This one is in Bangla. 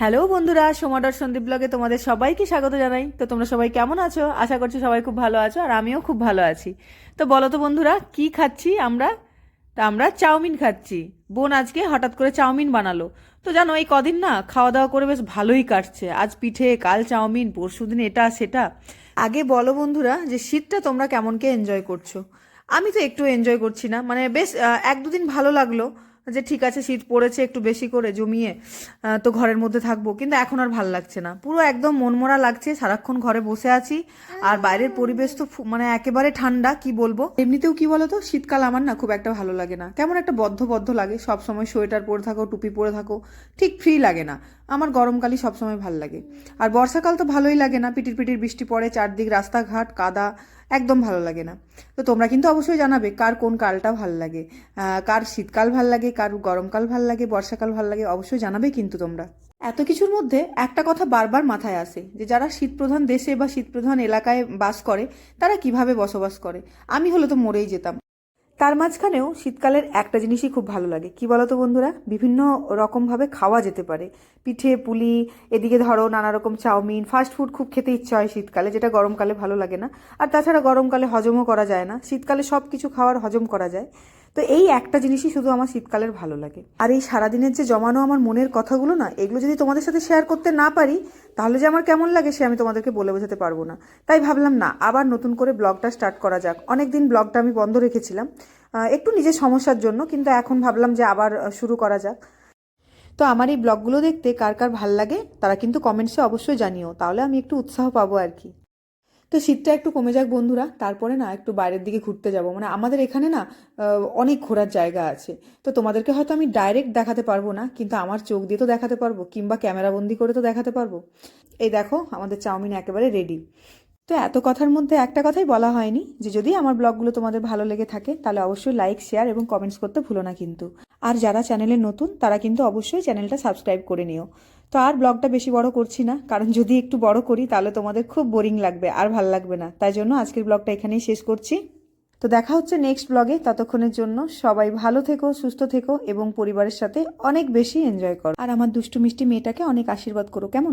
হ্যালো বন্ধুরা সোমাডর সন্দীপ ব্লগে তোমাদের সবাইকে স্বাগত জানাই। তো তোমরা সবাই কেমন আছো? আশা করছি সবাই খুব ভালো আছো আর আমিও খুব ভালো আছি। তো বলো তো বন্ধুরা, কি খাচ্ছি আমরা? তা আমরা চাউমিন খাচ্ছি। বোন আজকে হঠাৎ করে চাউমিন বানালো। তো জানো, এই কদিন না খাওয়া দাওয়া করে বেশ ভালোই কাটছে। আজ পিঠে, কাল চাউমিন, পরশুদিন এটা, সেটা। আগে বলো বন্ধুরা যে শীতটা তোমরা কেমনকে এনজয় করছ? আমি তো একটু এনজয় করছি না। মানে বেশ এক দুদিন ভালো লাগল। যে ঠিক আছে শীত পড়েছে একটু বেশি করে জমিয়ে তো ঘরের মধ্যে থাকব। কিন্তু এখন আর ভালো লাগছে না। পুরো একদম মনমরা লাগছে সারাক্ষণ ঘরে বসে আছি। আর বাইরের পরিবেশ তো মানে একেবারে ঠান্ডা কি বলব? এমনিতেও কি বলতো শীতকাল আমার না খুব একটা ভালো লাগে না। কেমন একটা বদ্ধ বদ্ধ লাগে সব সময় সোয়েটার পরে থাকো টুপি পরে থাকো ঠিক ফ্রি লাগে না। আমার গরমকালই সবসময় ভালো লাগে। আর বর্ষাকাল তো ভালোই লাগে না পিটির পিটির বৃষ্টি পড়ে চারদিক রাস্তাঘাট কাদা একদম ভালো লাগে না। তো তোমরা কিন্তু অবশ্যই জানাবে কার কোন কালটা ভালো লাগে। কার শীতকাল ভালো লাগে কার গরমকাল ভালো লাগে, বর্ষাকাল ভালো লাগে, অবশ্যই জানাবে কিন্তু তোমরা। এত কিছুর মধ্যে একটা কথা বারবার মাথায় আসে যে, যারা শীতপ্রধান দেশে বা শীতপ্রধান এলাকায় বাস করে, তারা কীভাবে বসবাস করে? আমি হলে তো মরেই যেতাম। তার মাঝখানেও শীতকালের একটা জিনিসই খুব ভালো লাগে। কি বলতো বন্ধুরা? বিভিন্ন রকমভাবে খাওয়া যেতে পারে। পিঠে, পুলি, এদিকে ধরো নানা রকম চাউমিন ফাস্ট ফুড খুব খেতে ইচ্ছা হয় শীতকালে, যেটা গরমকালে ভালো লাগে না। আর তাছাড়া গরমকালে হজমও করা যায় না। শীতকালে সব কিছু খাওয়ার হজম করা যায়। তো এই একটা জিনিসই শুধু আমার শীতকালের ভালো লাগে। আর এই সারাদিনের যে জমানো আমার মনের কথাগুলো না, এগুলো যদি তোমাদের সাথে শেয়ার করতে না পারি, তাহলে যে আমার কেমন লাগে সে আমি তোমাদেরকে বলে বোঝাতে পারব না। তাই ভাবলাম না, আবার নতুন করে ব্লগটা স্টার্ট করা যাক। অনেকদিন ব্লগটা আমি বন্ধ রেখেছিলাম। একটু নিজের সমস্যার জন্য, কিন্তু এখন ভাবলাম যে আবার শুরু করা যাক। তো আমার এই ব্লগগুলো দেখতে কার কার ভালো লাগে, তারা কিন্তু কমেন্টসে অবশ্যই জানিও। তাহলে আমি একটু উৎসাহ পাবো আর কি। তো শীতটা একটু কমে যাক বন্ধুরা, তারপরে না একটু বাইরের দিকে ঘুরতে যাব। মানে আমাদের এখানে না অনেক ঘোরার জায়গা আছে। তো তোমাদেরকে হয়তো আমি ডাইরেক্ট দেখাতে পারব না, কিন্তু আমার চোখ দিয়ে তো দেখাতে পারব, কিংবা ক্যামেরাবন্দি করে তো দেখাতে পারব। এই দেখো, আমাদের চাউমিন একেবারে রেডি তো এত কথার মধ্যে একটা কথাই বলা হয়নি যে যদি আমার ব্লগগুলো তোমাদের ভালো লেগে থাকে, তাহলে অবশ্যই লাইক শেয়ার এবং কমেন্টস করতে ভুলো না কিন্তু। আর যারা চ্যানেলে নতুন, তারা কিন্তু অবশ্যই চ্যানেলটা সাবস্ক্রাইব করে নিও। তো আর ব্লগটা বেশি বড় করছি না, কারণ যদি একটু বড় করি, তাহলে তোমাদের খুব বোরিং লাগবে, আর ভালো লাগবে না। তাই জন্য আজকের ব্লগটা এখানেই শেষ করছি। তো দেখা হচ্ছে নেক্সট ব্লগে ততক্ষণের জন্য সবাই ভালো থেকো, সুস্থ থেকো এবং পরিবারের সাথে অনেক বেশি এনজয় করো। আর আমার দুষ্টু মিষ্টি মেয়েটাকে অনেক আশীর্বাদ করো, কেমন?